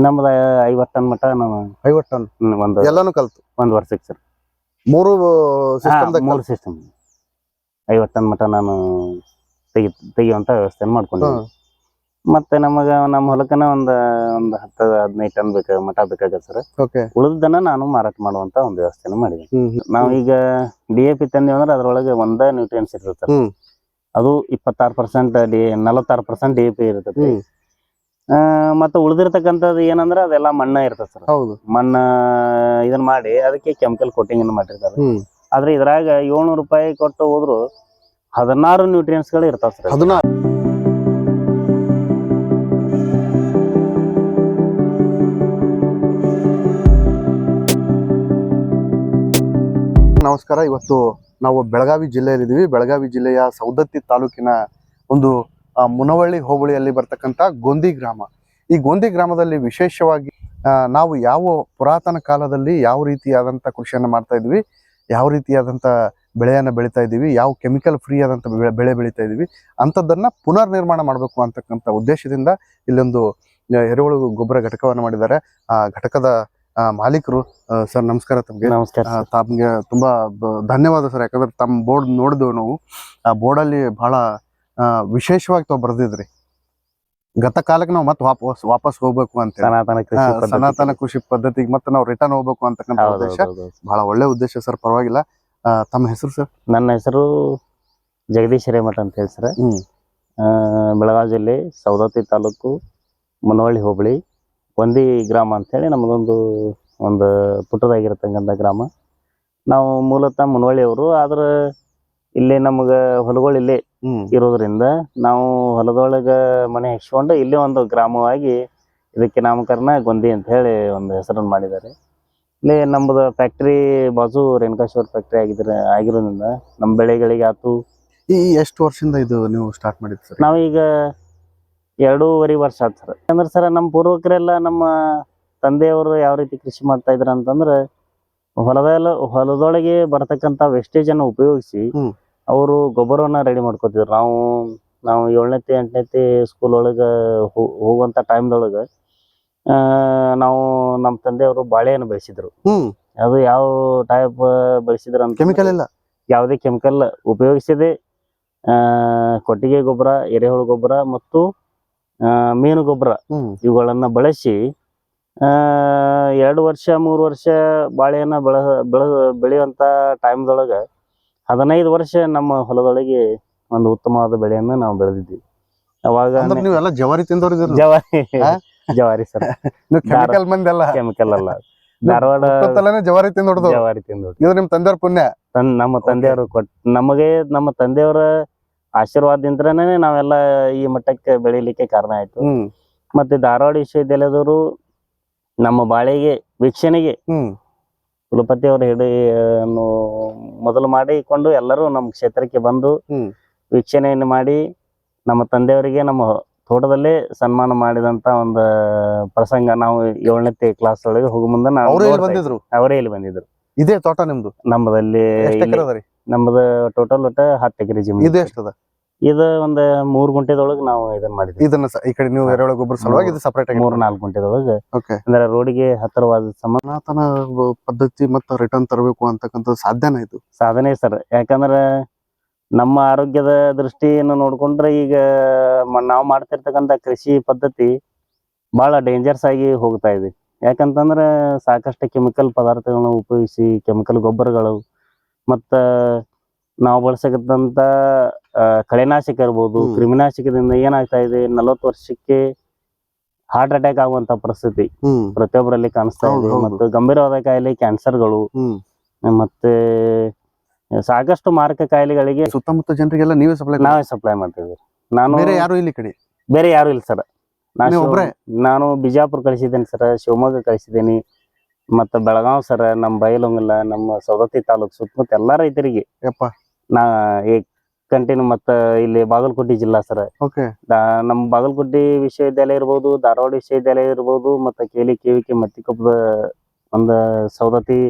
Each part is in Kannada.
ನಮ್ದ ಐವತ್ತು ಟನ್ ಮಟ್ಟ ನಾವು ಐವತ್ತು ಟನ್? ಒಂದು ಎಲ್ಲಾನು ಕಲ್ತು? ಒಂದ್ ವರ್ಷಕ್ಕೆ ಸರ್. ಮೂರು ಸಿಸ್ಟಮ್ ಮೂರು ಸಿಸ್ಟಮ್ ಐವತ್ತು ಟನ್ ಮಟ್ಟ ನಾನು ತೆಗಿ ತೆಗಿಯುವಂತ ವ್ಯವಸ್ಥೆ ಮಾಡ್ಕೊಂಡು ಮತ್ತೆ ನಮಗ ನಮ್ಮ ಹೊಲಕ್ಕನ ಒಂದ್ ಒಂದ್ ಹತ್ತು ಹದಿನೈದು ಟನ್ ಬೇಕ ಮಠ ಬೇಕಾಗತ್ತೆ ಸರ್. ಉಳಿದನ್ನ ನಾನು ಮಾರಾಟ ಮಾಡುವಂತ ಒಂದು ವ್ಯವಸ್ಥೆನ ಮಾಡಿದೆ. ನಾವು ಈಗ ಡಿ ಎ ಪಿ ತಂದಿವಿ ಅಂದ್ರೆ ಅದ್ರೊಳಗೆ ಒಂದ ನ್ಯೂಟ್ರಿಯನ್ಸ್ ಇರ್ತದೆ ಅದು ಇಪ್ಪತ್ತಾರು ಪರ್ಸೆಂಟ್ ಡಿ ನಲವತ್ತಾರು ಪರ್ಸೆಂಟ್ ಡಿ ಎ ಪಿ. ಆ, ಮತ್ತೆ ಉಳಿದಿರ್ತಕ್ಕಂಥದ್ದು ಏನಂದ್ರೆ ಅದೆಲ್ಲ ಮಣ್ಣ ಇರ್ತದೆ ಸರ್. ಹೌದು. ಮಣ್ಣ ಇದನ್ನ ಮಾಡಿ ಅದಕ್ಕೆ ಕೆಮಿಕಲ್ ಕೋಟಿಂಗ್ ಅನ್ನು ಮಾಡಿರ್ತಾರೆ. ಹ್ಮ್. ಆದ್ರೆ ಇದ್ರಾಗ ಏಳ್ನೂರು ರೂಪಾಯಿ ಕೊಟ್ಟು ಹೋದ್ರು ಹದಿನಾರು ನ್ಯೂಟ್ರಿಯನ್ಸ್ಗಳು ಇರ್ತಾವ ಸರ್ ಅದನ್ನ ನಮಸ್ಕಾರ. ಇವತ್ತು ನಾವು ಬೆಳಗಾವಿ ಜಿಲ್ಲೆಯಲ್ಲಿದ್ದೀವಿ. ಬೆಳಗಾವಿ ಜಿಲ್ಲೆಯ ಸೌದತ್ತಿ ತಾಲೂಕಿನ ಒಂದು ಮುನವಳ್ಳಿ ಹೋಬಳಿಯಲ್ಲಿ ಬರ್ತಕ್ಕಂಥ ಗೊಂದಿ ಗ್ರಾಮ. ಈ ಗೊಂದಿ ಗ್ರಾಮದಲ್ಲಿ ವಿಶೇಷವಾಗಿ ನಾವು ಯಾವ ಪುರಾತನ ಕಾಲದಲ್ಲಿ ಯಾವ ರೀತಿಯಾದಂಥ ಕೃಷಿಯನ್ನು ಮಾಡ್ತಾ ಇದ್ವಿ ಯಾವ ರೀತಿಯಾದಂಥ ಬೆಳೆಯನ್ನು ಬೆಳೀತಾ ಇದ್ದೀವಿ ಯಾವ ಕೆಮಿಕಲ್ ಫ್ರೀ ಆದಂಥ ಬೆಳೆ ಬೆಳೆ ಬೆಳೀತಾ ಇದ್ದೀವಿ ಅಂಥದ್ದನ್ನು ಪುನರ್ ನಿರ್ಮಾಣ ಮಾಡಬೇಕು ಅಂತಕ್ಕಂಥ ಉದ್ದೇಶದಿಂದ ಇಲ್ಲೊಂದು ಎರೆಹುಳು ಗೊಬ್ಬರ ಘಟಕವನ್ನು ಮಾಡಿದ್ದಾರೆ. ಆ ಘಟಕದ ಮಾಲೀಕರು ಸರ್ ನಮಸ್ಕಾರ ತಮಗೆ. ನಮಸ್ಕಾರ ತಮಗೆ ತುಂಬ ಧನ್ಯವಾದ ಸರ್. ಯಾಕಂದ್ರೆ ತಮ್ಮ ಬೋರ್ಡ್ ನೋಡಿದ್ವು ನಾವು. ಆ ಬೋರ್ಡಲ್ಲಿ ಬಹಳ ವಿಶೇಷವಾಗಿ ತಾವು ಬರ್ದಿದ್ರಿ. ಗತ ಕಾಲಕ್ಕೆ ನಾವು ಮತ್ತೆ ವಾಪಸ್ ವಾಪಸ್ ಹೋಗ್ಬೇಕು ಅಂತ ಸನಾತನ ಕೃಷಿ ಪದ್ಧತಿ. ಸನಾತನ ಕೃಷಿ ಪದ್ಧತಿಗೆ ಮತ್ತೆ ನಾವು ರಿಟರ್ನ್ ಹೋಗ್ಬೇಕು ಅಂತಕ್ಕಂಥ ಉದ್ದೇಶ. ಬಹಳ ಒಳ್ಳೆ ಉದ್ದೇಶ ಸರ್ ಪರವಾಗಿಲ್ಲ. ತಮ್ಮ ಹೆಸರು ಸರ್? ನನ್ನ ಹೆಸರು ಜಗದೀಶ್ ಹಿರೇಮಠ ಅಂತ ಹೇಳಿ ಸರ್. ಬೆಳಗಾವಿ ಜಿಲ್ಲೆ ಸೌದತ್ತಿ ತಾಲೂಕು ಮುನವಳ್ಳಿ ಹೋಬಳಿ ಒಂದಿ ಗ್ರಾಮ ಅಂತೇಳಿ ನಮ್ಮದೊಂದು ಒಂದು ಪುಟ್ಟದಾಗಿರತಕ್ಕಂಥ ಗ್ರಾಮ. ನಾವು ಮೂಲತಃ ಮುನವಳ್ಳಿಯವರು ಆದ್ರೆ ಇಲ್ಲಿ ನಮಗೆ ಹೊಲಗಳು ಇಲ್ಲೇ. ಇರೋದ್ರಿಂದ ನಾವು ಹೊಲದೊಳಗ ಮನೆ ಹಚ್ಕೊಂಡು ಇಲ್ಲೇ ಒಂದು ಗ್ರಾಮವಾಗಿ ಇದಕ್ಕೆ ನಾಮಕರಣ ಗೊಂದಿ ಅಂತ ಹೇಳಿ ಒಂದು ಹೆಸರನ್ನು ಮಾಡಿದ್ದಾರೆ. ಇಲ್ಲಿ ನಮ್ಮದು ಫ್ಯಾಕ್ಟ್ರಿ ಬಾಜು ರೇಣುಕಾಶ್ವರ್ ಫ್ಯಾಕ್ಟ್ರಿ ಆಗಿದ್ರ ಆಗಿರೋದ್ರಿಂದ ನಮ್ಮ ಬೆಳೆಗಳಿಗೆ ಆತು. ಈ ಎಷ್ಟು ವರ್ಷದಿಂದ ಇದು ನೀವು ಸ್ಟಾರ್ಟ್ ಮಾಡಿದ್ರಿ ಸರ್? ನಾವೀಗ ಎರಡೂವರೆ ವರ್ಷ ಆತು ಸರ್. ಅಂದ್ರೆ ಸರ್ ನಮ್ಮ ಪೂರ್ವಕರೆಲ್ಲ ನಮ್ಮ ತಂದೆಯವರು ಯಾವ ರೀತಿ ಕೃಷಿ ಮಾಡ್ತಾ ಇದ್ರ ಅಂತಂದ್ರೆ ಹೊಲದಲ್ಲ ಹೊಲದೊಳಗೆ ಬರ್ತಕ್ಕಂಥ ವೆಸ್ಟೇಜ್ ಅನ್ನು ಉಪಯೋಗಿಸಿ. ಅವರು ಗೊಬ್ಬರವನ್ನ ರೆಡಿ ಮಾಡ್ಕೊತಿದ್ರು. ನಾವು ನಾವು ಏಳನೇತಿ ಎಂಟನೇತಿ ಸ್ಕೂಲ್ ಒಳಗೆ ಹೋಗುವಂಥ ಟೈಮ್ದೊಳಗೆ ನಾವು ನಮ್ಮ ತಂದೆಯವರು ಬಾಳೆಯನ್ನು ಬೆಳೆಸಿದ್ರು. ಅದು ಯಾವ ಟೈಪ್ ಬೆಳೆಸಿದ್ರು ಅಂತ ಕೆಮಿಕಲ್ ಇಲ್ಲ? ಯಾವುದೇ ಕೆಮಿಕಲ್ ಉಪಯೋಗಿಸಿದೆ ಆ, ಕೊಟ್ಟಿಗೆ ಗೊಬ್ಬರ ಎರೆಹುಳು ಗೊಬ್ಬರ ಮತ್ತು ಆ, ಮೀನು ಗೊಬ್ಬರ. ಇವುಗಳನ್ನ ಬಳಸಿ ಆ, ಎರಡು ವರ್ಷ ಮೂರು ವರ್ಷ ಬಾಳೆಯನ್ನ ಬೆಳ ಬೆಳ ಬೆಳೆಯುವಂತ ಟೈಮ್ದೊಳಗೆ ಹದಿನೈದು ವರ್ಷ ನಮ್ಮ ಹೊಲದೊಳಗೆ ಒಂದು ಉತ್ತಮವಾದ ಬೆಳೆಯನ್ನು ನಾವು ಬೆಳೆದಿದ್ವಿ. ಅವಾಗ ಅಂದ್ರೆ ನೀವೆಲ್ಲ ಜವಾರಿ ತಿಂದವ್ರು. ಜವಾರಿ ಜವಾರಿ ಸರ್. ನೀವು ಕೆಮಿಕಲ್ ಮಂದಿ ಅಲ್ಲ? ಕೆಮಿಕಲ್ ಅಲ್ಲ. ಧಾರವಾಡ ಜವಾರಿ ತಿಂದು ಜವಾರಿ ತಿಂದು ಇದು ನಿಮ್ ತಂದೆಯವ್ರ ಪುಣ್ಯ? ನಮ್ಮ ತಂದೆಯವರು ಕೊಟ್ ನಮಗೆ ನಮ್ಮ ತಂದೆಯವರ ಆಶೀರ್ವಾದದಿಂದನೇ ನಾವೆಲ್ಲ ಈ ಮಟ್ಟಕ್ಕೆ ಬೆಳಿಲಿಕ್ಕೆ ಕಾರಣ ಆಯ್ತು. ಮತ್ತೆ ಧಾರವಾಡ ವಿಶ್ವವಿದ್ಯಾಲಯದವರು ನಮ್ಮ ಬಾಳೆಗೆ ವೀಕ್ಷಣೆಗೆ ಕುಲಪತಿ ಅವರ ಹಿಡಿ ಅನ್ನು ಮೊದಲು ಮಾಡಿಕೊಂಡು ಎಲ್ಲರೂ ನಮ್ಮ ಕ್ಷೇತ್ರಕ್ಕೆ ಬಂದು. ವೀಕ್ಷಣೆಯನ್ನು ಮಾಡಿ ನಮ್ಮ ತಂದೆಯವರಿಗೆ ನಮ್ಮ ತೋಟದಲ್ಲೇ ಸನ್ಮಾನ ಮಾಡಿದಂತ ಒಂದು ಪ್ರಸಂಗ ನಾವು ಏಳನೇ ಕ್ಲಾಸ್ ಒಳಗೆ ಹೋಗೋ ಮುಂದೆ ನಾವು ಅವ್ರು ಇಲ್ಲಿ ನೋಡ್ತಾ ಬಂದಿದ್ರು? ಅವರೇ ಇಲ್ಲಿ ಬಂದಿದ್ರು. ಇದೇ ತೋಟ ನಿಮ್ದು? ನಮ್ಮದಲ್ಲಿ ನಮ್ಮದು ಟೋಟಲ್ ಒಟ್ಟ ಹತ್ತು ಎಕರೆ ಜಮೀನು. ಇದೆ ಎಷ್ಟದ? ಇದು ಒಂದು ಮೂರು ಗುಂಟೆದೊಳಗೆ ನಾವು ಇದನ್ನ ಮಾಡಿದ್ವಿ ಇದನ್ನ ಸ- ಈ ಕಡೆ ನೀವು ಎರಡು ಗೊಬ್ಬರ ಸಲುವಾಗಿ ಇದು ಸಪರೇಟ್ ಆಗಿ ಮೂರ್ ನಾಲ್ಕು ಗುಂಟೆದೊಳಗೆ. ಓಕೆ. ಅಂದ್ರೆ ರೋಡಿಗೆ ಹತ್ತಿರವಾದ ಸಂಬಂಧ ಸನಾತನ ಬ- ಪದ್ಧತಿ ಮತ್ತು ರಿಟರ್ನ್ ತರಬೇಕು ಅಂತಕ್ಕಂಥ ಸಾಧ್ಯನ ಇದು? ಸಾಧನೆ ಸರ್. ಯಾಕಂದ್ರ ನಮ್ಮ ಆರೋಗ್ಯದ ದೃಷ್ಟಿಯನ್ನು ನೋಡ್ಕೊಂಡ್ರೆ ಈಗ ನಾವು ಮಾಡ್ತಿರ್ತಕ್ಕಂಥ ಕೃಷಿ ಪದ್ಧತಿ ಬಹಳ ಡೇಂಜರ್ಸ್ ಆಗಿ ಹೋಗ್ತಾ ಇದೆ. ಯಾಕಂತಂದ್ರೆ ಸಾಕಷ್ಟು ಕೆಮಿಕಲ್ ಪದಾರ್ಥಗಳನ್ನ ಉಪಯೋಗಿಸಿ ಕೆಮಿಕಲ್ ಗೊಬ್ಬರಗಳು ಮತ್ತ ನಾವು ಬಳಸಕತ್ತಂತ ಕಳೆನಾಶಕ ಇರ್ಬೋದು ಕ್ರಿಮಿನಾಶಕದಿಂದ ಏನಾಗ್ತಾ ಇದೆ ನಲವತ್ತು ವರ್ಷಕ್ಕೆ ಹಾರ್ಟ್ ಅಟ್ಯಾಕ್ ಆಗುವಂತ ಪರಿಸ್ಥಿತಿ ಪ್ರತಿಯೊಬ್ಬರಲ್ಲಿ ಕಾಣಿಸ್ತಾ ಇದೆ. ಮತ್ತು ಗಂಭೀರವಾದ ಕಾಯಿಲೆ ಕ್ಯಾನ್ಸರ್ಗಳು ಗಳು. ಮತ್ತೆ ಸಾಕಷ್ಟು ಮಾರಕ ಕಾಯಿಲೆಗಳಿಗೆ ಸುತ್ತಮುತ್ತ ಜನರಿಗೆಲ್ಲ ನೀವೇ ಸಪ್ಲೈ ನಾವೇ ಸಪ್ಲೈ ಮಾಡ್ತಿದ್ವಿ ನಾನು ಬೇರೆ ಯಾರು ಇಲ್ಲಿ ಕಡೆ? ಬೇರೆ ಯಾರು ಇಲ್ಲ ಸರ್. ನಾನು ಬಿಜಾಪುರ ಕಳಿಸಿದ್ದೇನೆ ಸರ್ ಶಿವಮೊಗ್ಗ ಕಳಿಸಿದ್ದೀನಿ. ಮತ್ತೆ ಬೆಳಗಾವ್ ಸರ್ ನಮ್ಮ ಬಯಲುಂಗಲ್ಲ ನಮ್ಮ ಸವದತ್ತಿ ತಾಲೂಕ್ ಸುತ್ತಮುತ್ತ ಎಲ್ಲಾ ರೈತರಿಗೆ ಯಪ್ಪ. ನಾ ಈ ಕಂಟಿನ್ಯೂ ಮತ್ತ ಇಲ್ಲಿ ಬಾಗಲಕೋಟೆ ಜಿಲ್ಲಾ ಸರ್. ಓಕೆ. ನಮ್ಮ ಬಾಗಲಕೋಟೆ ವಿಶ್ವವಿದ್ಯಾಲಯ ಇರ್ಬೋದು ಧಾರವಾಡ ವಿಶ್ವವಿದ್ಯಾಲಯ ಇರ್ಬೋದು ಮತ್ತೆ ಕೇಲಿ ಕೇವಿಕೆ ಮತ್ತಿಕೊಪ್ಪದ ಒಂದು ಸವದತ್ತಿ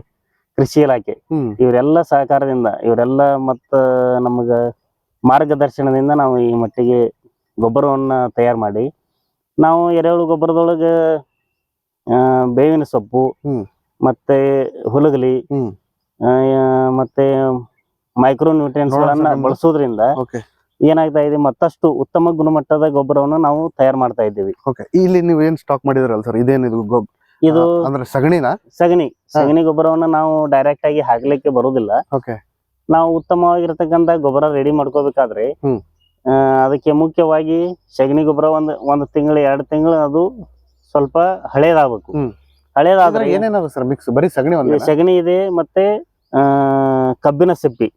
ಕೃಷಿ ಇಲಾಖೆ. ಇವರೆಲ್ಲ ಸಹಕಾರದಿಂದ ಇವರೆಲ್ಲ ಮತ್ತ ನಮಗ ಮಾರ್ಗದರ್ಶನದಿಂದ ನಾವು ಈ ಮಟ್ಟಿಗೆ ಗೊಬ್ಬರವನ್ನ ತಯಾರು ಮಾಡಿ ನಾವು ಎರೆಹುಳು ಗೊಬ್ಬರದೊಳಗ ಬೇವಿನ ಸೊಪ್ಪು ಮತ್ತೆ ಹುಲಗಲಿ ಮತ್ತೆ ಮೈಕ್ರೋ ನ್ಯೂಟ್ರಿಯನ್ಸ್ ನೋಡೋಣ ಗಳನ್ನ ಬಳಸೋದ್ರಿಂದ ಏನಾಗ್ತಾ ಇದೆ ಮತ್ತಷ್ಟು ಉತ್ತಮ ಗುಣಮಟ್ಟದ ಗೊಬ್ಬರವನ್ನು ನಾವು ತಯಾರು ಮಾಡ್ತಾ ಇದ್ದೀವಿ. ಓಕೆ. ಇಲ್ಲಿ ನೀವು ಏನ್ ಸ್ಟಾಕ್ ಮಾಡಿದ್ರಲ್ಲ ಸರ್? ಇದೇನಿದು ಗೊಬ್ಬರ ಇದು ಅಂದ್ರೆ ಸಗಣಿನ? ಸಗಣಿ. ಸಗಣಿ ಗೊಬ್ಬರವನ್ನು ನಾವು ಡೈರೆಕ್ಟ್ ಆಗಿ ಹಾಕ್ಲಿಕ್ಕೆ ಬರುವುದಿಲ್ಲ ಓಕೆ. ನಾವು ಉತ್ತಮವಾಗಿರ್ತಕ್ಕಂಥ ಗೊಬ್ಬರ ರೆಡಿ ಮಾಡ್ಕೋಬೇಕಾದ್ರೆ ಅದಕ್ಕೆ ಮುಖ್ಯವಾಗಿ ಸಗಣಿ ಗೊಬ್ಬರ ಒಂದು ಒಂದು ತಿಂಗಳು ಎರಡು ತಿಂಗಳು ಅದು ಸ್ವಲ್ಪ ಹಳೇದಾಗಬೇಕು. ಹಳೇದಾದ್ರೆ ಏನೇನದ ಸರ್? ಮಿಕ್ಸ್ ಬರೀ ಸಗಣಿ ಸಗಣಿ ಇದೆ ಮತ್ತೆ ಆ, ಕಬ್ಬಿನ ಸಿಪ್ಪಿ.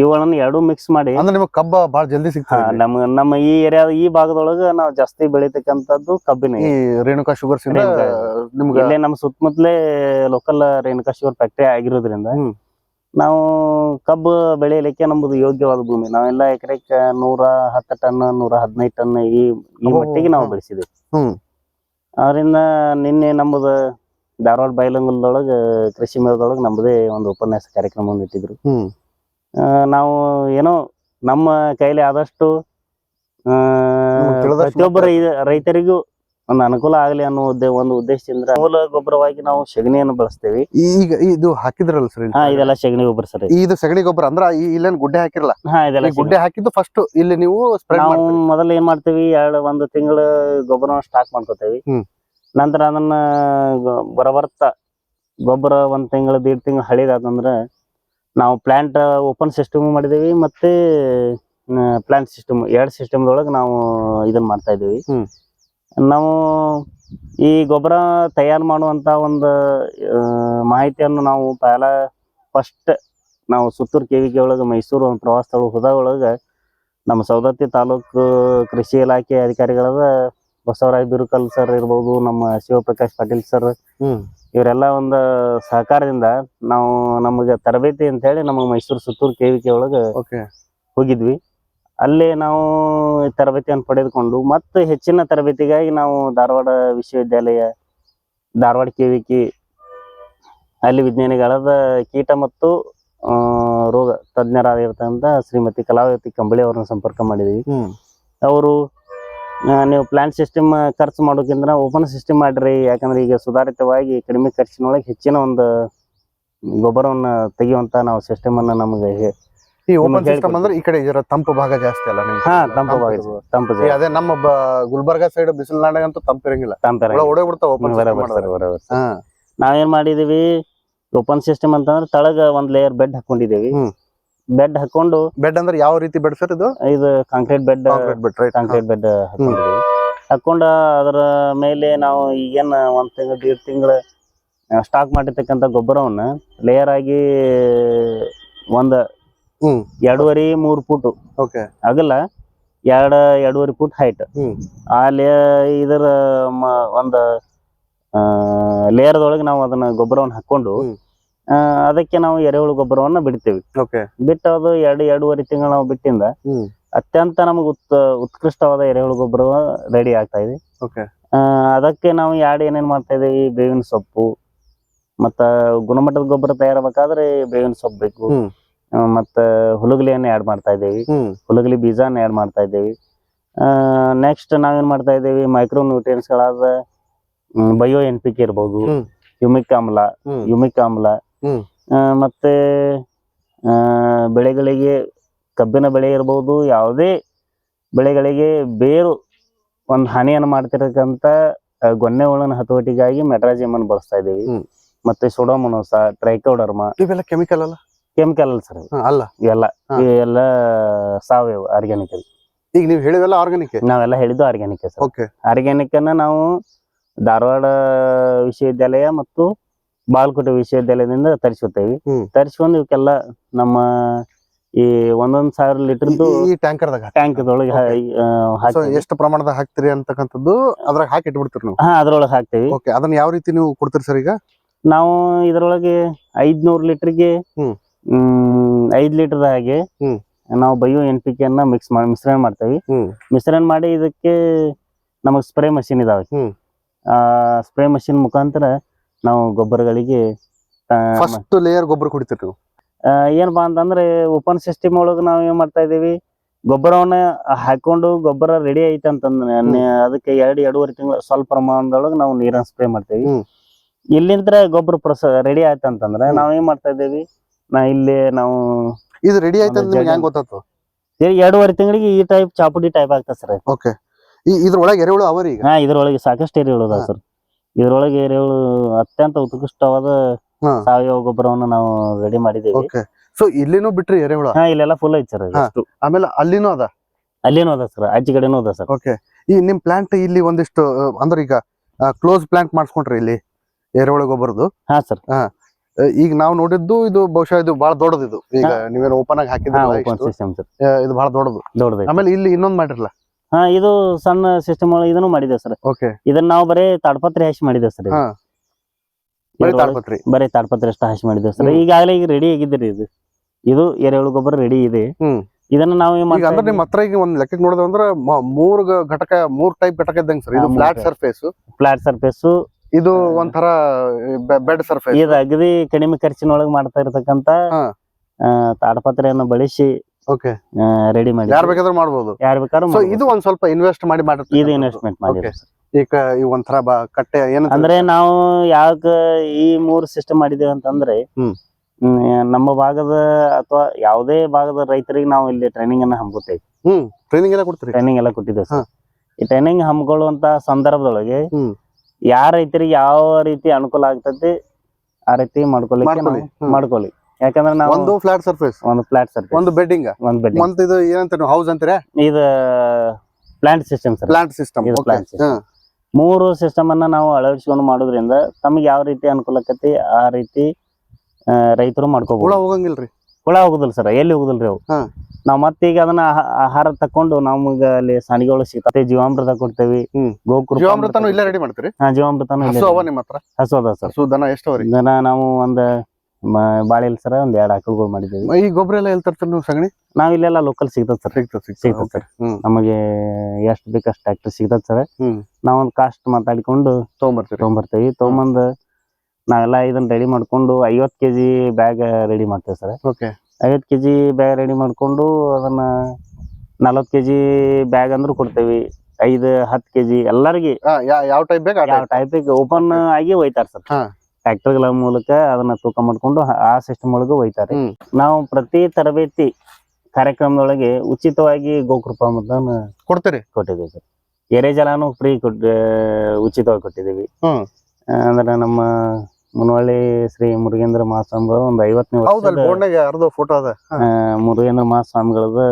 ಇವುಗಳನ್ನ ಎರಡು ಮಿಕ್ಸ್ ಮಾಡಿ ಅಂದ್ರೆ ನಿಮಗೆ ಕಬ್ಬ ಬಹಳ ಜಲ್ದಿ ಸಿಗ್ತದೆ ನಮ್ಮ ನಮ್ಮ ಈ ಏರಿಯಾ ಈ ಭಾಗದೊಳಗ ನಾವು ಜಾಸ್ತಿ ಬೆಳಿತಕ್ಕಂಥದ್ದು ಕಬ್ಬಿನ ಈ ರೇಣುಕಾ ಶುಗರ್. ನಿಮ್ಗೆ ಇಲ್ಲೇ ನಮ್ಮ ಸುತ್ತಮುತ್ತಲೇ ಲೋಕಲ್ ರೇಣುಕಾ ಶುಗರ್ ಫ್ಯಾಕ್ಟರಿ ಆಗಿರೋದ್ರಿಂದ. ನಾವು ಕಬ್ಬು ಬೆಳೆಯಲಿಕ್ಕೆ ನಮ್ಮದು ಯೋಗ್ಯವಾದ ಭೂಮಿ. ನಾವೆಲ್ಲ ಎಕರೆಕ್ಕೆ ನೂರ ಹತ್ತು ಟನ್ ನೂರ ಹದಿನೈದು ಟನ್ ಈ ಈ ಮಟ್ಟಿಗೆ ನಾವು. ಬೆಳೆಸಿದ್ದೇವೆ. ಅದರಿಂದ ನಿನ್ನೆ ನಮ್ಮದು ಧಾರವಾಡ ಬಯಲಂಗಲದೊಳಗೆ ಕೃಷಿ ಮೇಳದೊಳಗೆ ನಮ್ಮದೇ ಒಂದು ಉಪನ್ಯಾಸ ಕಾರ್ಯಕ್ರಮವನ್ನು ಇಟ್ಟಿದ್ರು. ನಾವು ಏನೋ ನಮ್ಮ ಕೈಲಿ ಆದಷ್ಟು ಪ್ರತಿಯೊಬ್ಬ ರೈತರಿಗೂ ಒಂದು ಅನುಕೂಲ ಆಗಲಿ ಅನ್ನೋ ಒಂದು ಉದ್ದೇಶದಿಂದ ಮೂಲ ಗೊಬ್ಬರವಾಗಿ ನಾವು ಸಗಣಿಯನ್ನು ಬಳಸ್ತೇವೆ. ಈಗ ಇದು ಹಾಕಿದ್ರಲ್ಲ ಸರ್ ಹಾ ಇದೆಲ್ಲ ಸಗಣಿ ಗೊಬ್ಬರ ಸರ್ ಇದು. ಸಗಣಿ ಗೊಬ್ಬರ ಅಂದ್ರ ಇಲ್ಲೇನು ಗುಡ್ಡೆ ಹಾಕಿರಲ್ಲ? ಹಾ ಇದೆಲ್ಲ ಗುಡ್ಡೆ ಹಾಕಿದ್ದು ಫಸ್ಟ್ ಇಲ್ಲಿ ನೀವು ನಾವು ಮೊದಲು ಏನ್ ಮಾಡ್ತೀವಿ ಎರಡು ಒಂದು ತಿಂಗಳ ಗೊಬ್ಬರ ಸ್ಟಾಕ್ ಮಾಡ್ಕೋತೇವಿ. ನಂತರ ಅದನ್ನ ಬರಬರ್ತ ಗೊಬ್ಬರ ಒಂದ್ ತಿಂಗಳ ದೀಡ್ ತಿಂಗಳು ಹಳೇದಾತಂದ್ರೆ ನಾವು ಪ್ಲಾಂಟ್ ಓಪನ್ ಸಿಸ್ಟಮ್ ಮಾಡಿದೇವಿ ಮತ್ತೆ ಪ್ಲಾಂಟ್ ಸಿಸ್ಟಮ್ ಎರಡ್ ಸಿಸ್ಟಮ್ ಒಳಗೆ ನಾವು ಇದನ್ನ ಮಾಡ್ತಾ ಇದೀವಿ ನಾವು ಈ ಗೊಬ್ಬರ ತಯಾರು ಮಾಡುವಂತ ಒಂದು ಮಾಹಿತಿಯನ್ನು ನಾವು ಪಹಲ ಫಸ್ಟ್ ನಾವು ಸುತ್ತೂರು ಕೆವಿಕೆ ಒಳಗೆ ಮೈಸೂರು ಒಂದು ಪ್ರವಾಸ ಸ್ಥಳ ಹೋದಾಗ ಒಳಗೆ ನಮ್ಮ ಸವದತ್ತಿ ತಾಲೂಕು ಕೃಷಿ ಇಲಾಖೆ ಅಧಿಕಾರಿಗಳಾದ ಬಸವರಾಜ್ ಬಿರುಕಲ್ ಸರ್ ಇರ್ಬೋದು ನಮ್ಮ ಶಿವಪ್ರಕಾಶ್ ಪಾಟೀಲ್ ಸರ್ ಇವರೆಲ್ಲ ಒಂದು ಸಹಕಾರದಿಂದ ನಾವು ನಮಗೆ ತರಬೇತಿ ಅಂತ ಹೇಳಿ ನಮಗೆ ಮೈಸೂರು ಸುತ್ತೂರು ಕೆವಿಕೆ ಒಳಗೆ ಹೋಗಿದ್ವಿ. ಅಲ್ಲಿ ನಾವು ಈ ತರಬೇತಿಯನ್ನು ಪಡೆದುಕೊಂಡು ಮತ್ತೆ ಹೆಚ್ಚಿನ ತರಬೇತಿಗಾಗಿ ನಾವು ಧಾರವಾಡ ವಿಶ್ವವಿದ್ಯಾಲಯ ಧಾರವಾಡ ಕೆವಿಕೆ ಅಲ್ಲಿ ವಿಜ್ಞಾನಿಗಳಾದ ಕೀಟ ಮತ್ತು ಆ, ರೋಗ ತಜ್ಞರಾಗಿರ್ತಕ್ಕಂಥ ಶ್ರೀಮತಿ ಕಲಾವತಿ ಕಂಬಳಿ ಅವ್ರನ್ನ ಸಂಪರ್ಕ ಮಾಡಿದ್ವಿ. ಅವರು ನೀವು ಪ್ಲಾಂಟ್ ಸಿಸ್ಟಮ್ ಖರ್ಚು ಮಾಡೋಕ್ಕಿಂತ ಓಪನ್ ಸಿಸ್ಟಮ್ ಮಾಡಿರಿ ಯಾಕಂದ್ರೆ ಈಗ ಸುಧಾರಿತವಾಗಿ ಕಡಿಮೆ ಖರ್ಚಿನೊಳಗೆ ಹೆಚ್ಚಿನ ಒಂದು ಗೊಬ್ಬರವನ್ನ ತೆಗೆಯುವಂತ ನಾವು ಸಿಸ್ಟಮ್ ಅನ್ನ ನಮಗೆ ಈ ಓಪನ್ ಸಿಸ್ಟಮ್ ಅಂದ್ರೆ ಈ ಕಡೆ ಇದರ ತಂಪು ಭಾಗ ಜಾಸ್ತಿ ಅಲ್ಲ ನಿಮ್ಗೆ? ಹಾ ತಂಪು ಭಾಗ. ತಂಪು ಅದೇ ನಮ್ಮ ಗುಲ್ಬರ್ಗಾ ಸೈಡ್ ಬಿಸಿಲ್ನಾಡಗಂತೂ ತಂಪು ಇರಂಗಿಲ್ಲ. ಒಳ ಓಡೇ ಬಿಡ್ತಾವ ಓಪನ್ ನಾವೇನ್ ಮಾಡಿದೀವಿ? ಓಪನ್ ಸಿಸ್ಟಮ್ ಅಂತಂದ್ರೆ ತಳಗ ಒಂದ್ ಲೇಯರ್ ಬೆಡ್ ಹಾಕೊಂಡಿದೀವಿ. ಬೆಡ್ ಹಾಕೊಂಡು ಬೆಡ್ ಅಂದ್ರೆ ಯಾವ ರೀತಿ ಬೆಡ್ ಸರ್ ಇದು? ಇದು concrete bed concrete bed right concrete bed ಹಾಕೊಂಡಿದೀವಿ ಹಾಕೊಂಡ ಅದರ ಮೇಲೆ ನಾವು ಈಗೇನ ಒಂದ್ ತಿಂಗಳ ದೀಡ್ ತಿಂಗಳ ಸ್ಟಾಕ್ ಮಾಡಿರ್ತಕ್ಕಂಥ ಗೊಬ್ಬರವನ್ನ ಲೇಯರ್ ಆಗಿ ಒಂದ್ ಎರಡೂವರೆ ಮೂರ್ ಫುಟ್ ಓಕೆ ಅಗಲ ಎರಡ್ ಎರಡೂವರೆ ಫುಟ್ ಹೈಟ್ ಆ ಲೇ ಇದರ ಮ- ಲೇಯರ್ ಲೇಯರ್ದೊಳಗೆ ನಾವು ಅದನ್ನ ಗೊಬ್ಬರವನ್ನು ಹಾಕೊಂಡು ಅದಕ್ಕೆ ನಾವು ಎರೆಹುಳು ಗೊಬ್ಬರವನ್ನ ಬಿಡ್ತೇವಿ. ಓಕೆ ಬಿಟ್ಟು ಅದು ಎರಡು ಎರಡೂವರೆ ತಿಂಗಳು ನಾವು ಬಿಟ್ಟಿಂದ ಹ್ಮ್. ಅತ್ಯಂತ ನಮಗೆ ಉತ್ ಉತ್ಕೃಷ್ಟವಾದ ಎರೆಹುಳು ಗೊಬ್ಬರ ರೆಡಿ ಆಗ್ತಾ ಇದೆ. ಓಕೆ ಆ, ಅದಕ್ಕೆ ನಾವು ಎರಡು ಏನೇನ್ ಮಾಡ್ತಾ ಇದೀವಿ? ಬೇವಿನ ಸೊಪ್ಪು ಮತ್ತ ಗುಣಮಟ್ಟದ ಗೊಬ್ಬರ ತಯಾರಬೇಕಾದ್ರೆ ಬೇವಿನ ಸೊಪ್ಪು ಬೇಕು. ಮತ್ತ ಹುಲಗಲಿಯನ್ನು ಆ್ಯಡ್ ಮಾಡ್ತಾ ಇದ್ದೀವಿ. ಹುಲಗಲಿ ಬೀಜನ ಆ್ಯಡ್ ಮಾಡ್ತಾ ಇದ್ದೀವಿ. ನೆಕ್ಸ್ಟ್ ನಾವೇನ್ ಮಾಡ್ತಾ ಇದ್ದೀವಿ? ಮೈಕ್ರೋ ನ್ಯೂಟ್ರಿಯನ್ಸ್ಗಳಾದ ಬಯೋ ಎನ್ ಪಿ ಕೆ ಇರ್ಬೋದು. ಯುಮಿಕ್ ಆಮ್ಲ ಯುಮಿಕ್ ಆಮ್ಲ. ಆ, ಮತ್ತೆ ಆ, ಬೆಳೆಗಳಿಗೆ ಕಬ್ಬಿನ ಬೆಳೆ ಇರ್ಬೋದು ಯಾವುದೇ ಬೆಳೆಗಳಿಗೆ ಬೇರು ಒಂದು ಹಾನಿಯನ್ನು ಮಾಡ್ತಿರತಕ್ಕಂತ ಆ, ಗೊನ್ನೆ ಹುಳನ ಹತೋಟಿಗಾಗಿ ಮೆಟ್ರಾಜಿಯಮ್ ಅನ್ನು ಬಳಸ್ತಾ ಇದ್ದೀವಿ. ಹ್ಮ್. ಮತ್ತೆ ಸೊಡೋಮೊನೋಸ ಟ್ರೈಕೋಡರ್ಮ. ಇವೆಲ್ಲ ಕೆಮಿಕಲ್ ಅಲ್ಲ? ಕೆಮಿಕಲ್ ಅಲ್ಲ ಸರ್. ಹಾ, ಅಲ್ಲ. ಇವೆಲ್ಲ. ಹಾ. ಇವೆಲ್ಲ ಸಾವಯವ ಆರ್ಗ್ಯಾನಿಕ್ ಈಗ ನೀವು ಹೇಳಿವೆಲ್ಲ ಆರ್ಗಾನಿಕ್ ನಾವೆಲ್ಲ ಹೇಳಿದ್ದು ಆರ್ಗ್ಯಾನಿಕ್ ಸರ್. ಓಕೆ. ಆರ್ಗ್ಯಾನಿಕ್ ಅನ್ನ ನಾವು ಧಾರವಾಡ ವಿಶ್ವವಿದ್ಯಾಲಯ ಮತ್ತು ಬಾಲ್ಕೋಟೆ ವಿಶ್ವವಿದ್ಯಾಲಯದಿಂದ ತರಿಸುತ್ತೇವೆ. ತರಿಸ್ಕೊಂಡು ಇವಕ್ಕೆಲ್ಲ ನಮ್ಮ ಈ ಒಂದೊಂದ್ ಸಾವಿರ ಲೀಟರ್ದು ಈ ಟ್ಯಾಂಕರ್ದಾಗ ಟ್ಯಾಂಕ್ ಒಳಗೆ ಸೊ ಎಷ್ಟು ಪ್ರಮಾಣದ ಹಾಕ್ತಿರಿ ಅಂತಕ್ಕಂಥದ್ದು ಅದ್ರಾಗ ಹಾಕಿ ಇಟ್ಬಿಡ್ತೀರಿ ನಾವು? ಹಾ ಅದ್ರೊಳಗೆ ಹಾಕ್ತೇವೆ. ಓಕೆ ಅದನ್ನ ಯಾವ ರೀತಿ ನೀವು ಕೊಡ್ತೀರಿ ಸರ್ ಈಗ? ನಾವು ಇದ್ರೊಳಗೆ ಐದ್ನೂರ್ ಲೀಟರ್ಗೆ ಐದ್ ಲೀಟರ್ ಹಾಗೆ. ನಾವು ಬಯೋ ಎನ್ ಪಿ ಅನ್ನ ಮಿಕ್ಸ್ ಮಾಡಿ ಮಿಶ್ರಣ ಮಾಡ್ತೇವೆ. ಮಿಶ್ರಣ ಮಾಡಿ ಇದಕ್ಕೆ ನಮಗ್ ಸ್ಪ್ರೇ ಮಷಿನ್ ಇದಾವೆ. ಸ್ಪ್ರೇ ಮಷಿನ್ ಮುಖಾಂತರ ನಾವು ಗೊಬ್ಬರಗಳಿಗೆ ಫಸ್ಟ್ ಲೇಯರ್ ಗೊಬ್ಬರ ಕುಡಿತೀರಿ ನೀವು? ಆ, ಏನಪ್ಪಾ ಅಂತಂದ್ರೆ ಓಪನ್ ಸಿಸ್ಟಮ್ ಒಳಗೆ ನಾವು ಏನ್ ಮಾಡ್ತಾ ಇದೀವಿ ಗೊಬ್ಬರವನ್ನ ಹಾಕೊಂಡು ಗೊಬ್ಬರ ರೆಡಿ ಐತೆ ಅಂತಂದ್ರೆ ಅದಕ್ಕೆ ಎರಡು ಎರಡೂವರೆ ತಿಂಗಳ ಸ್ವಲ್ಪ ಪ್ರಮಾಣದೊಳಗೆ ನಾವು ನೀರನ್ನ ಸ್ಪ್ರೇ ಮಾಡ್ತೀವಿ. ಇಲ್ಲಿಂದ ಇಲ್ಲಿಂದ್ರ ಗೊಬ್ಬರ ಪ್ರೊಸ ರೆಡಿ ಆಯ್ತು ಅಂತಂದ್ರೆ. ನಾವ್ ಏನ್ ಮಾಡ್ತಾ ಇದ್ದೀವಿ ನಾ ಇಲ್ಲಿ ನಾವು ಇದು ರೆಡಿ ಆಯ್ತು ಹೆಂಗ್ ಗೊತ್ತಾಯ್ತು ಎರಡೂವರೆ ತಿಂಗಳಿಗೆ ಈ ಟೈಪ್ ಚಾಪುಡಿ ಟೈಪ್ ಆಗ್ತದೆ ಸರ್. ಓಕೆ ಇದ್ರೊಳಗೆ ಎರೆಹುಳು ಅವರಿ ಹಾ ಇದ್ರೊಳಗೆ ಸಾಕಷ್ಟು ಎರೆಹುಳು ಅದಾವ. ಸರ್. ಇದ್ರೊಳಗೆ ಎರೆಹುಳು ಅತ್ಯಂತ ಉತ್ಕೃಷ್ಟವಾದ ಹಾ. ಸಾವಯವ ಗೊಬ್ಬರವನ್ನು ನಾವು ರೆಡಿ ಮಾಡಿದ್ದೇವೆ. ಓಕೆ ಸೊ ಇಲ್ಲಿನೂ ಬಿಟ್ರಿ ಎರೆಹುಳ ಹಾ ಇಲ್ಲೆಲ್ಲ ಫುಲ್ ಐತಿ ಸರ್ ಹಾ. ಆಮೇಲೆ ಅಲ್ಲಿನೂ ಅದ? ಅಲ್ಲೇನು ಅದ ಸರ್ ಅಜ್ಜಿ ಕಡೆನೂ ಅದ ಸರ್ ಓಕೆ ಈ ನಿಮ್ ಪ್ಲಾಂಟ್ ಇಲ್ಲಿ ಒಂದಿಷ್ಟು ಆ, ಅಂದ್ರೆ ಈಗ ಕ್ಲೋಸ್ ಪ್ಲಾಂಟ್ ಮಾಡಿಸ್ಕೊಂಡ್ರಿ ಇಲ್ಲಿ ಎರೆಹುಳ ಗೊಬ್ಬರದು? ಹಾ ಸರ್ ಹಾ. ಈಗ ನಾವು ನೋಡಿದ್ದು ಇದು ಬಹುಶಃ ಇದು ಬಹಳ ದೊಡ್ಡದು ಇದು ಈಗ ನೀವೇನು ಓಪನ್ ಆಗಿ ಹಾ ಹಾಕಿದ್ರಲ್ಲ ಓಪನ್ ಸಿಸ್ಟಮ್ ಸರ್ ಇದು ಬಹಳ ದೊಡ್ಡದು. ದೊಡ್ಡದೈತಿ. ಆಮೇಲೆ ಇಲ್ಲಿ ಇನ್ನೊಂದ್ ಮಾಡಿರಲ್ಲ ಹಾ ಇದು ಸಣ್ಣ ಸಿಸ್ಟಮ್ ಒಳಗೆ ಇದನ್ನು ಮಾಡಿದೆ ಸರ್ ಓಕೆ ಇದನ್ನ ನಾವು ಬರೇ ತಾಡ್ಪತ್ರೆ ಹ್ಯಾಶ್ ಮಾಡಿದ್ದೇವೆ ಸರ್ ಹಾ. ಬರೀ ತಾಡ್ಪತ್ರಿ ಬರೀ ತಾಡ್ಪತ್ರೆ ಅಷ್ಟ ಹ್ಯಾಶ್ ಮಾಡಿದ್ದೇವೆ ಸರ್. ಈಗಾಗಲೇ ಈಗ ರೆಡಿ ಆಗಿದ್ರಿ ಇದು ಇದು ಎರೆಹುಳು ಗೊಬ್ಬರ ರೆಡಿ ಇದೆ ಹ್ಮ್. ಇದನ್ನ ನಾವು ಏನ್ ಈಗ ಅಂದ್ರೆ ನಿಮ್ ಹತ್ರ ಈಗ ಒಂದ್ ಲೆಕ್ಕಕ್ಕೆ ನೋಡಿದ್ರೆ ಅಂದ್ರೆ ಮ- ಮೂರ್ ಗ- ಘಟಕ ಮೂರ್ ಟೈಪ್ ಘಟಕ ಇದ್ದಂಗೆ ಸರ್ ಇದು ಹಾ, ಮೂರ್ flat type. Surface flat surface ಇದು. ಒಂಥರ ಬೆಡ್ ಸರ್ಫೇಸ್ ಇದು ಅಗದಿ ಕಡಿಮೆ ಖರ್ಚಿನೊಳಗೆ ಮಾಡ್ತಾ ಇರತಕ್ಕಂತ ಹಾ. ತಾಡ್ಪತ್ರೆಯನ್ನು ಬಳಸಿ ಓಕೆ ರೆಡಿ ಮಾಡಿ ಯಾರ್ ಬೇಕಾದ್ರೂ ಮಾಡಬಹುದು ಯಾರು ಬೇಕಾದ್ರೂ. ಇದು ಒಂದ್ ಸ್ವಲ್ಪ ಇನ್ವೆಸ್ಟ್ ಮಾಡಿ ಇದು ಇನ್ವೆಸ್ಟ್ಮೆಂಟ್ ಮಾಡಿ. ಈಗ ಈ ಒಂಥರ ಕಟ್ಟೆ ಏನು ಅಂದ್ರೆ ನಾವು ಯಾಕ ಈ ಮೂರು ಸಿಸ್ಟಮ್ ಮಾಡಿದ್ದೇವೆ ಅಂತಂದ್ರೆ ನಮ್ಮ ಭಾಗದ ಅಥವಾ ಯಾವುದೇ ಭಾಗದ ರೈತರಿಗೆ ನಾವು ಇಲ್ಲಿ ಟ್ರೈನಿಂಗ್ ಅನ್ನ ಹಮ್ಕೋತೇವೆ ಹ್ಮ್. ಟ್ರೈನಿಂಗ್ ಎಲ್ಲ ಕೊಡ್ತೀವಿ ಟ್ರೈನಿಂಗ್ ಎಲ್ಲ ಕೊಟ್ಟಿದ್ದೇವೆ. ಸರ್. ಈ ಟ್ರೈನಿಂಗ್ ಹಮ್ಕೊಳ್ಳುವಂತ ಸಂದರ್ಭದೊಳಗೆ ಯಾವ ಯಾರ ರೈತರಿಗೆ ಯಾವ ರೀತಿ ಅನುಕೂಲ ಆಗ್ತದೆ ಆ ರೀತಿ ಮಾಡ್ಕೊಳ್ಳಿ. ಮಾಡ್ಕೊಳ್ಳಿ. ಯಾಕಂದ್ರೆ ನಾವು ಒಂದು ಫ್ಲಾಟ್ ಸರ್ಫೇಸ್ ಒಂದು ಫ್ಲಾಟ್ ಸರ್ಫೇಸ್ ಒಂದು ಬೆಡ್ಡಿಂಗ್ ಒಂದು ಬೆಡ್ ಮತ್ತೆ ಇದು ಏನಂತ ಹೌಸ್ ಅಂತೀರಾ? ಇದು plant system sir plant system ಇದು system. ಮೂರು ಸಿಸ್ಟಮ್ ಅನ್ನ ನಾವು ಅಳವಡಿಸಿಕೊಂಡು ಮಾಡೋದ್ರಿಂದ ತಮಗೆ ಯಾವ ರೀತಿ ಅನುಕೂಲ ಆಕತಿ ಆ ರೀತಿ ರೈತರು ಹುಳ ಮಾಡ್ಕೋಬಹುದು ಹೋಗಂಗಿಲ್ರಿ. ಹುಳ ಹೋಗುದಿಲ್ಲ ಸರ್ ಎಲ್ಲಿ ಹೋಗುದಿಲ್ರಿ ಅವು? ನಾವು ಮತ್ತೆ ಮತ್ತೀಗ ಅದನ್ನ ಆಹ- ಆಹಾರ ತಕೊಂಡು ನಮಗ ಅಲ್ಲಿ ಸಣಿಗಳು ಸಿಗ್ತದೆ ಜೀವಾಮೃತ ಕೊಡ್ತೇವಿ ಜೀವಾಮೃತನು ಇಲ್ಲೇ ರೆಡಿ ಮಾಡ್ತೀರಿ? ಹಾ ಜೀವಾಮೃತನು ಹಸು ಅವ ನಿಮ್ಮ ಹತ್ರ? ಹಸು ಅದ ಸರ್ ಹಸು ದನ ಎಷ್ಟು ದನ ನಾವು ಒಂದ್ ಬಾಳೆ ಇಲ್ಲ ಸರ್ ಒಂದ್ ಎರಡ್ ಆಕಳುಗಳು ಮಾಡಿದ್ದೇವೆ. ಈ ಗೊಬ್ಬರ ಎಲ್ಲ ಎಲ್ಲಿ ತರ್ತಾರೆ ನೀವು ಸಗಣಿ? ನಾವ್ ಇಲ್ಲೆಲ್ಲ ಲೋಕಲ್ ಸಿಗ್ತದ ಸರ್. ಸಿಗ್ತದೆ ಸಿಗ್ತದೆ ಸಿಗ್ತದೆ ಸರ್. ಹ್ಮ್. ನಮಗೆ ಎಷ್ಟ್ ಬೇಕಷ್ಟು ಟ್ರ್ಯಾಕ್ಟರ್ ಸಿಗ್ತದ ಸರ್. ಹ್ಮ್. ನಾವೊಂದ್ ಕಾಸ್ಟ್ ಮಾತಾಡಿಕೊಂಡು ತಗೊಂಬರ್ತೀರಿ. ತೊಗೊಂಬರ್ತೇವಿ. ತೊಗೊಂಬಂದ್ ನಾವೆಲ್ಲ ಇದನ್ನ ರೆಡಿ ಮಾಡ್ಕೊಂಡು ಐವತ್ ಕೆಜಿ ಬ್ಯಾಗ್ ರೆಡಿ ಮಾಡ್ತೇವೆ ಸರ್. ಓಕೆ. ಐವತ್ ಕೆಜಿ ಬ್ಯಾಗ್ ರೆಡಿ ಮಾಡ್ಕೊಂಡು ಅದನ್ನ ನಲವತ್ ಕೆಜಿ ಬ್ಯಾಗ್ ಅಂದ್ರೂ ಕೊಡ್ತೇವಿ. ಐದ್ ಹತ್ ಕೆಜಿ ಎಲ್ಲರಿಗೆ. ಯಾವ ಟೈಪ್ ಬೇಕು ಯಾವ. ಟೈಪಿಗೆ ಓಪನ್ ಆಗಿ ಒಯ್ತಾರ ಸರ್. ಹಾ. ಟ್ರ್ಯಾಕ್ಟರ್ಗಳ ಮೂಲಕ ಅದನ್ನ ತೂಕ ಮಾಡ್ಕೊಂಡು ಆ ಸಿಸ್ಟಮ್ ಒಳಗೆ ಒಯ್ತಾರೆ. ನಾವು ಪ್ರತಿ ತರಬೇತಿ ಕಾರ್ಯಕ್ರಮದೊಳಗೆ ಉಚಿತವಾಗಿ ಗೋಕೃಪ ಮತನ್ನ ಕೊಡ್ತೀರಿ? ಕೊಟ್ಟಿದ್ದೇವೆ ಸರ್. ಎರೆಜಲಾನು ಫ್ರೀ ಕೊಟ್ ಉಚಿತವಾಗಿ ಕೊಟ್ಟಿದ್ದೀವಿ. ಅಂದ್ರೆ ನಮ್ಮ ಮುನವಳ್ಳಿ ಶ್ರೀ ಮುರುಗೇಂದ್ರ ಮಹಾಸ್ವಾಮಿಗಳು ಒಂದು ಐವತ್ತನೇ ವರ್ಷದ ಫೋಟೋ ಅದ. ಮುರುಗೇಂದ್ರ ಮಹಾಸ್ವಾಮಿಗಳದ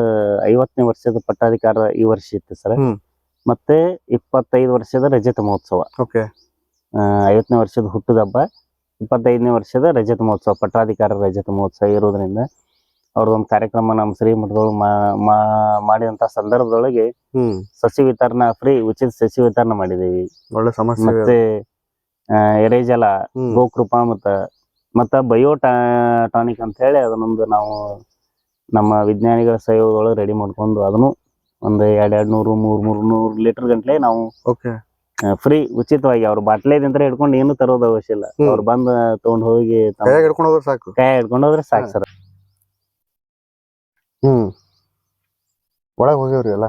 ಐವತ್ತನೇ ವರ್ಷದ ಪಟ್ಟಾಧಿಕಾರ ಈ ವರ್ಷ ಇತ್ತು ಸರ್. ಮತ್ತೆ ಇಪ್ಪತ್ತೈದು ವರ್ಷದ ರಜತ ಮಹೋತ್ಸವ. ಐವತ್ತನೇ ವರ್ಷದ ಹುಟ್ಟಿದ ಹಬ್ಬ ಇಪ್ಪತ್ತೈದನೇ ವರ್ಷದ ರಜತ ಮಹೋತ್ಸವ ಪಟ್ಟಾಧಿಕಾರ ರಜತ ಮಹೋತ್ಸವ ಇರೋದ್ರಿಂದ ಅವ್ರದೊಂದು ಕಾರ್ಯಕ್ರಮ ನಮ್ಮ ಶ್ರೀಮಠದೊಳಗೆ ಮಾಡಿದಂತ ಸಂದರ್ಭದೊಳಗೆ ಸಸಿ ವಿತರಣಾ ಫ್ರೀ ಉಚಿತ ಸಸಿ ವಿತರಣೆ ಮಾಡಿದೀವಿ ಒಳ್ಳೆ ಸಮಸ್ಯೆ ಮತ್ತೆ ಎರೆಜಲ ಗೋಕೃಪಾ ಮತ್ತ ಮತ್ತ ಬಯೋ ಟಾನಿಕ್ ಅಂತ ಹೇಳಿ ಅದನ್ನೊಂದು ನಾವು ನಮ್ಮ ವಿಜ್ಞಾನಿಗಳ ಸಹಯೋಗದೊಳಗೆ ರೆಡಿ ಮಾಡ್ಕೊಂಡು ಅದನ್ನು ಒಂದು ಎರಡ್ ಎರಡ್ ನೂರು ಮೂರ್ ಮೂರ್ ನೂರು ಲೀಟರ್ ಗಂಟ್ಲೆ ನಾವು ಓಕೆ ಫ್ರೀ ಉಚಿತವಾಗಿ ಅವ್ರ ಬಾಟ್ಲಿದಿಂದ ಹಿಡ್ಕೊಂಡು ಏನು ತರೋದು ಅವಶ್ಯ ಇಲ್ಲ. ಅವ್ರು ಬಂದ್ ತಗೊಂಡ್ ಹೋಗಿ ಕೈಯಾಗ ಹಿಡ್ಕೊಂಡು ಹೋದ್ರೆ ಸಾಕು. ಕೈ ಹಿಡ್ಕೊಂಡು ಹೋದ್ರೆ ಸಾಕು ಸರ್. ಹ್ಮ್. ಒಳಗ್ ಹೋಗ್ಯವ್ರಿ ಎಲ್ಲ?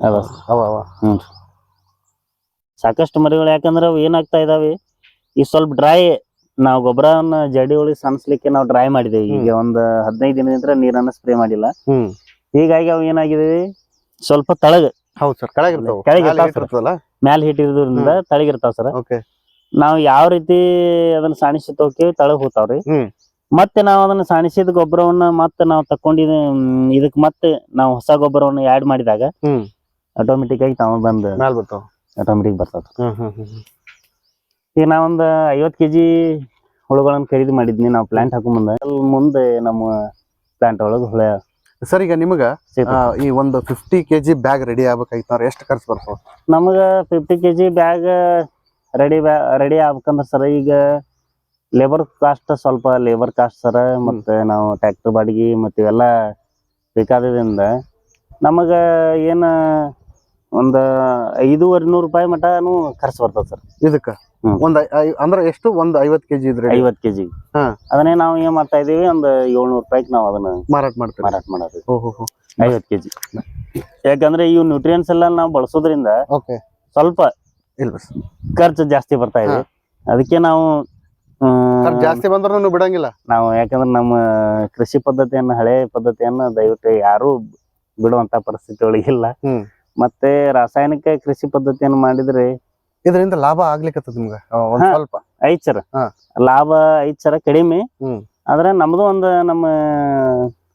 ಅದ. ಅವ ಅವ. ಸಾಕಷ್ಟು ಮರಿಗಳು ಯಾಕಂದ್ರೆ ಅವು ಏನಾಗ್ತಾ ಇದಾವೆ? ಈ ಸ್ವಲ್ಪ ಡ್ರೈ ನಾವು ಗೊಬ್ಬರವನ್ನ ಜಡಿ ಉಳಿ ಸಣಸ್ಲಿಕ್ಕೆ ನಾವು ಡ್ರೈ ಮಾಡಿದೇವೆ. ಈಗ ಒಂದ್ ಹದಿನೈದು ದಿನದಿಂದ ನೀರನ್ನ ಸ್ಪ್ರೇ ಮಾಡಿಲ್ಲ. ಹೀಗಾಗಿ ಅವು ಏನಾಗಿದೆ ಸ್ವಲ್ಪ ತಳಗ. ಹೌದ್ ಸರ್ ಇರ್ತಾವ. ಕೆಳಗ್ ಇರ್ತಾವ್ sir. ಇರ್ತದಲ್ಲ ಮ್ಯಾಲ ಹಿಟ್ ಇರೋದ್ರಿಂದ ತಳಗಿರ್ತಾವ ಸರ್ ಓಕೆ. ನಾವು ಯಾವ ರೀತಿ ಅದನ್ನ ಸಾಣಿಸಿ ಹೋಗ್ತೀವಿ ತಳಗ್ ಹೋಗ್ತಾವ್ರಿ ಹ್ಮ್. ಮತ್ತೆ ನಾವು ಅದನ್ನ ಸಾಣಿಸಿದ ಗೊಬ್ಬರವನ್ನ ಮತ್ತೆ ನಾವು ತಕೊಂಡಿದ ಇದಕ್ ಮತ್ತೆ ನಾವು ಹೊಸ ಗೊಬ್ಬರವನ್ನ ಆಡ್ ಮಾಡಿದಾಗ ಹ್ಮ್. ಆಟೋಮೆಟಿಕ್ ಆಗಿ ತಾವ ಬಂದ್ ಮ್ಯಾಲ್ ಬರ್ತಾವ. ಆಟೋಮೆಟಿಕ್ ಬರ್ತದ ಹ್ಮ್ ಹ್ಮ್ ಹ್ಮ್ ಹ್ಮ್. ಈಗ ನಾವೊಂದ್ ಐವತ್ ಕೆಜಿ ಹುಳುಗಳನ್ನ ಖರೀದಿ ಮಾಡಿದ್ನಿ. ನಾವು ಪ್ಲಾಂಟ್ ಹಾಕೊಂಡ್ ಮುಂದೆ ಮುಂದೆ ನಮ್ಮ ಪ್ಲಾಂಟ್ ಒಳಗ ಹುಳ ಸರ್ ಈಗ ನಿಮಗ ಈ ಒಂದು ಫಿಫ್ಟಿ ಕೆಜಿ ಬ್ಯಾಗ್ ರೆಡಿ ಆಗ್ಬೇಕಾಯ್ತು ಅಂದ್ರೆ ಎಷ್ಟು ಖರ್ಚು ಬರ್ತಾವ ನಮಗ fifty KG bag ready ready ಆಗ್ಬೇಕಂದ್ರ ಸರ್ ಈಗ ಲೇಬರ್ ಕಾಸ್ಟ್ ಸ್ವಲ್ಪ ಲೇಬರ್ ಕಾಸ್ಟ್ ಸರ್ ಮತ್ತೆ ನಾವು ಟ್ರ್ಯಾಕ್ಟರ್ ಬಾಡಿಗೆ ಮತ್ತೆ ಇವೆಲ್ಲ ಬೇಕಾದ್ರಿಂದ ನಮಗ ಏನ ಒಂದ ಐದೂವರೆ ನೂರು ರೂಪಾಯಿ ಮಟನು ಖರ್ಚು ಬರ್ತದೆ ಸರ್. ಇದಕ್ಕ. ಒಂದ್ ಅಂದ್ರೆ ಎಷ್ಟು? ಒಂದ್ ಐವತ್ ಕೆಜಿ ಇದ್ರೆ ಐವತ್ತು ಕೆಜಿ. ಅದನ್ನೇ ನಾವು ಏನ್ ಮಾಡ್ತಾ ಇದೀವಿ ಒಂದು ಏಳ್ನೂರು ರೂಪಾಯಿಗೆ ನಾವು ಅದನ್ನ ಮಾರಾಟ ಮಾಡ್ತೀವಿ. ಮಾರಾಟ ಮಾಡೋದು. ಓಹೋ ಐವತ್ತು ಕೆಜಿ. ಯಾಕಂದ್ರೆ ಇವು ನ್ಯೂಟ್ರಿಯನ್ಸ್ ಎಲ್ಲ ನಾವು ಬಳಸೋದ್ರಿಂದ ಸ್ವಲ್ಪ ಖರ್ಚು ಜಾಸ್ತಿ ಬರ್ತಾ ಇದೆ. ಅದಕ್ಕೆ ನಾವು ಜಾಸ್ತಿ ಬಂದ್ರೂ ಬಿಡಂಗಿಲ್ಲ? ನಾವು ಯಾಕಂದ್ರೆ ನಮ್ಮ ಕೃಷಿ ಪದ್ಧತಿಯನ್ನ ಹಳೆ ಪದ್ಧತಿಯನ್ನ ದಯವಿಟ್ಟು ಯಾರು ಬಿಡುವಂತ ಪರಿಸ್ಥಿತಿ ಒಳಗಿಲ್ಲ. ಮತ್ತೆ ರಾಸಾಯನಿಕ ಕೃಷಿ ಪದ್ಧತಿಯನ್ನು ಮಾಡಿದ್ರೆ ಇದರಿಂದ ಲಾಭ ಆಗ್ಲಿಕ್ಕೆ ನಿಮ್ಗೆ ಆ, ಒಂದ್ ಹಾ. ಸ್ವಲ್ಪ ಐದ್ ಸರ ಹಾ. ಲಾಭ ಐದ್ ಸರ ಕಡಿಮೆ ಹ್ಮ್. ಆದ್ರೆ ನಮ್ದು ಒಂದು ನಮ್ಮ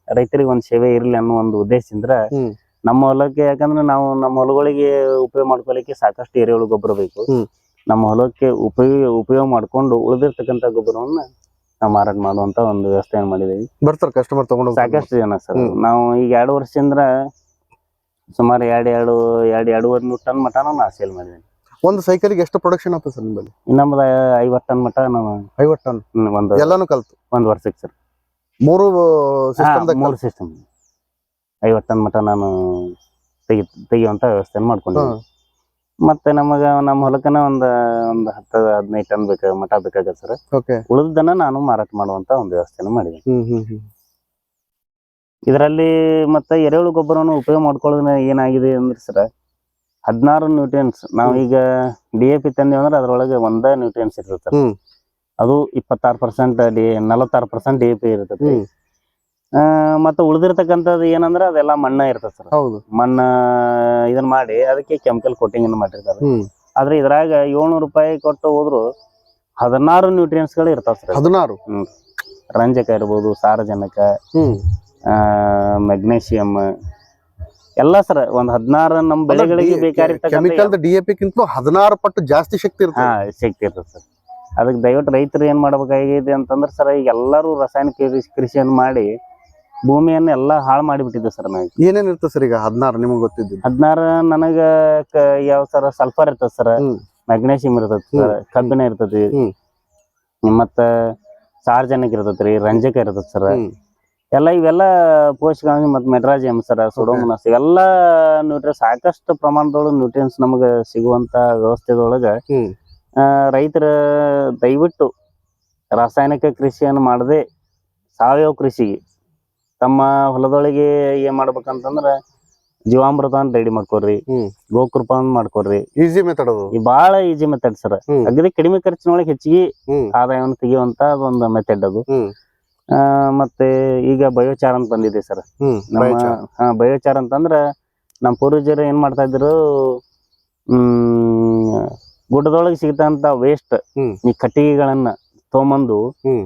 ರೈತರಿಗೆ ಒಂದ್ ಸೇವೆ ಇರ್ಲಿ ಅನ್ನೋ ಒಂದು ಉದ್ದೇಶದಿಂದ ಹ್ಮ್. ನಮ್ಮ ಹೊಲಕ್ಕೆ ಯಾಕಂದ್ರೆ ನಾವು ನಮ್ಮ ಹೊಲಗಳಿಗೆ ಉಪಯೋಗ ಮಾಡ್ಕೊಲಿಕ್ಕೆ ಸಾಕಷ್ಟು ಎರೆಹುಳು ಗೊಬ್ಬರ ಬೇಕು ಹ್ಮ್. ನಮ್ಮ ಹೊಲಕ್ಕೆ ಉಪಯೋಗ ಉಪಯೋಗ ಮಾಡ್ಕೊಂಡು ಉಳಿದಿರ್ತಕ್ಕಂಥ ಗೊಬ್ಬರವನ್ನ ನಾವು ಮಾರಾಟ ಮಾಡುವಂತ ಒಂದು ವ್ಯವಸ್ಥೆಯನ್ನು ಮಾಡಿದ್ದೀವಿ ಬರ್ತಾರೆ ಕಸ್ಟಮರ್ ತಗೊಂಡು. ಸಾಕಷ್ಟು ಜನ ಸರ್ ಹ್ಮ್. ನಾವು ಈಗ ಎರಡು ವರ್ಷದಿಂದ ಸುಮಾರು ಎರಡು ಎರಡು ಎರಡು ಎರಡೂವರೆ ನೂರು ಟನ್ ಮಟನ ನಾ ಸೇಲ್ ಮಾಡಿದ್ದೀನಿ. ಒಂದು ಸೈಕಲ್ಗೆ ಎಷ್ಟು ಪ್ರೊಡಕ್ಷನ್ ಆಗ್ತದೆ ಸರ್ ನಿಮ್ಮಲ್ಲಿ? ಇನ್ನೊಂದು ಐವತ್ತು ಟನ್ ಮಟ ನಾವು ಐವತ್ತು ಟನ್? ಒಂದು ಎಲ್ಲಾನು ಕಲ್ತು? ಒಂದು ವರ್ಷಕ್ಕೆ ಸರ್ ಮೂರು ಸಿಸ್ಟಮ್ ಮೂರು ಸಿಸ್ಟಮ್ ಐವತ್ತು ಟನ್ ಮಟ ನಾನು ತೆಗಿ ತೆಗಿಯುವಂತ ವ್ಯವಸ್ಥೆ ಮಾಡ್ಕೊಂಡು ಮತ್ತೆ ನಮಗ ನಮ್ಮ ಹೊಲಕ್ಕನ ಒಂದ್ ಒಂದ್ ಹತ್ತ ಹದಿನೈದು ಟನ್ ಬೇಕಾಗ ಮಠ ಬೇಕಾಗತ್ತೆ ಸರ್ ಉಳಿದನ್ನ ನಾನು ಮಾರಾಟ ಮಾಡುವಂತ ಒಂದು ವ್ಯವಸ್ಥೆನ ಹ್ಮ್. ಇದರಲ್ಲಿ ಮತ್ತೆ ಎರೆಹುಳು ಗೊಬ್ಬರವನ್ನು ಉಪಯೋಗ ಮಾಡ್ಕೊಳ್ಳೋದ್ರೆ ಏನಾಗಿದೆ ಅಂದ್ರೆ ಸರ್ ಹದಿನಾರು ನ್ಯೂಟ್ರಿಯನ್ಸ್ ನಾವು ಈಗ ಡಿ ಎ ಪಿ ತಂದೆ ಅಂದ್ರೆ ಅದರೊಳಗೆ ಒಂದೇ ನ್ಯೂಟ್ರಿಯನ್ಸ್ ಇರ್ತದೆ ಅದು ಇಪ್ಪತ್ತಾರು ಪರ್ಸೆಂಟ್ ಡಿ ನಲವತ್ತಾರು ಪರ್ಸೆಂಟ್ ಡಿ ಎ ಪಿ ಇರ್ತದೆ ಮತ್ತೆ ಉಳಿದಿರ್ತಕ್ಕಂಥದ್ದು ಏನಂದ್ರೆ ಅದೆಲ್ಲ ಮಣ್ಣ ಇರ್ತದೆ ಸರ್. ಹೌದು. ಮಣ್ಣ ಇದನ್ನ ಮಾಡಿ ಅದಕ್ಕೆ ಕೆಮಿಕಲ್ ಕೋಟಿಂಗ್ ಅನ್ನು ಮಾಡಿರ್ತಾರೆ. ಆದ್ರೆ ಇದ್ರಾಗ ಏಳ್ನೂರು ರೂಪಾಯಿ ಕೊಟ್ಟು ಹೋದ್ರು ಹದಿನಾರು ನ್ಯೂಟ್ರಿಯನ್ಸ್ಗಳು ಇರ್ತಾವ ಸರ್. ಹದಿನಾರು. ರಂಜಕ ಇರ್ಬೋದು ಸಾರಜನಕ. ಹ್ಮ್ ಮೆಗ್ನೇಷಿಯಂ ಎಲ್ಲ ಸರ್ ಒಂದ್ ಹದಿನಾರು ನಮ್ಮ ಬೆಳೆಗಳಿಗೆ ಬೇಕಾಗಿರ್ತಕ್ಕಂಥ ಕೆಮಿಕಲ್ ಡಿ ಎ ಪಿ ಕಿಂತ ಹದಿನಾರು ಪಟ್ಟು ಜಾಸ್ತಿ ಶಕ್ತಿ ಹಾ ಇರ್ತದೆ ಶಕ್ತಿ ಇರ್ತದೆ ಸರ್ ಅದಕ್ಕೆ ದಯವಿಟ್ಟು ರೈತರು ಏನ್ ಮಾಡ್ಬೇಕಾಗಿದೆ ಅಂತಂದ್ರೆ ಸರ್ ಈಗ ಎಲ್ಲರೂ ರಾಸಾಯನಿಕ ಕೃಷಿ- ಕೃಷಿಯನ್ನು ಮಾಡಿ ಭೂಮಿಯನ್ನ ಎಲ್ಲ ಹಾಳು ಮಾಡಿಬಿಟ್ಟಿದೆ ಸರ್ ನಾವು ಏನೇನ್ ಇರ್ತದೆ ಸರ್ ಈಗ ಹದಿನಾರು ನಿಮಗೆ ಗೊತ್ತಿದ್ದು ಹದಿನಾರು ನನಗ ಕ- ಯಾವ ಸರ್ ಸಲ್ಫರ್ ಇರ್ತದೆ ಸರ್ ಹ್ಮ್. ಸರ್ ಹ್ಮ್. ಕಬ್ಬಿಣ ಇರ್ತದೆ ಹ್ಮ್. ಮತ್ತ ಸಾರ್ವಜನಿಕ ಇರ್ತೈತ್ರಿ ರಂಜಕ ಇರ್ತದೆ ಸರ್ ಹ್ಮ್. ಎಲ್ಲ ಇವೆಲ್ಲ ಪೋಷಕಾಂಶ ಮತ್ತು ಮೆಟ್ರಾಜಿಯಂ ಸರ್ ಸುಡೋಮನಸ್ ಇವೆಲ್ಲ ನ್ಯೂಟ್ರಿಯನ್ಸ್ ಸಾಕಷ್ಟು ಪ್ರಮಾಣದೊಳಗೆ ನ್ಯೂಟ್ರಿಯನ್ಸ್ ನಮಗೆ ಸಿಗುವಂತ ವ್ಯವಸ್ಥೆದೊಳಗ. ರೈತರ ದಯವಿಟ್ಟು ರಾಸಾಯನಿಕ ಕೃಷಿಯನ್ನು ಮಾಡದೆ ಸಾವಯವ ಕೃಷಿಗೆ ತಮ್ಮ ಹೊಲದೊಳಗೆ ಏನ್ ಮಾಡ್ಬೇಕಂತಂದ್ರ ಜೀವಾಮೃತ ರೆಡಿ ಮಾಡ್ಕೊಡ್ರಿ ಗೋಕೃಪ ಅಂತ ಮಾಡ್ಕೊಡ್ರಿ ಈಸಿ ಮೆಥಡ್ ಅದು. ಬಹಳ ಈಜಿ ಮೆಥಡ್ ಸರ್. ಅಗದಿ ಕಡಿಮೆ ಖರ್ಚಿನೊಳಗೆ ಹೆಚ್ಚಿಗೆ ಆದಾಯವನ್ನು ತೆಗೆಯುವಂತ ಒಂದು ಮೆಥಡ್ ಅದು. ಮತ್ತೆ ಈಗ ಬಯೋಚಾರ್ ಅಂತ ಬಂದಿದೆ ಸರ್ ನಮ್ಮ ಬಯೋಚಾರ್. ಹಾ ಬಯೋಚಾರ್ ಅಂತಂದ್ರ ನಮ್ಮ ಪೂರ್ವಜರು ಏನ್ ಮಾಡ್ತಾ ಇದ್ರು ಹ್ಮ್ ಗುಡ್ಡದೊಳಗೆ ಸಿಗತಂತ ವೇಸ್ಟ್ ಈ ಕಟ್ಟಿಗೆಗಳನ್ನ ತಗೊಂಬಂದು.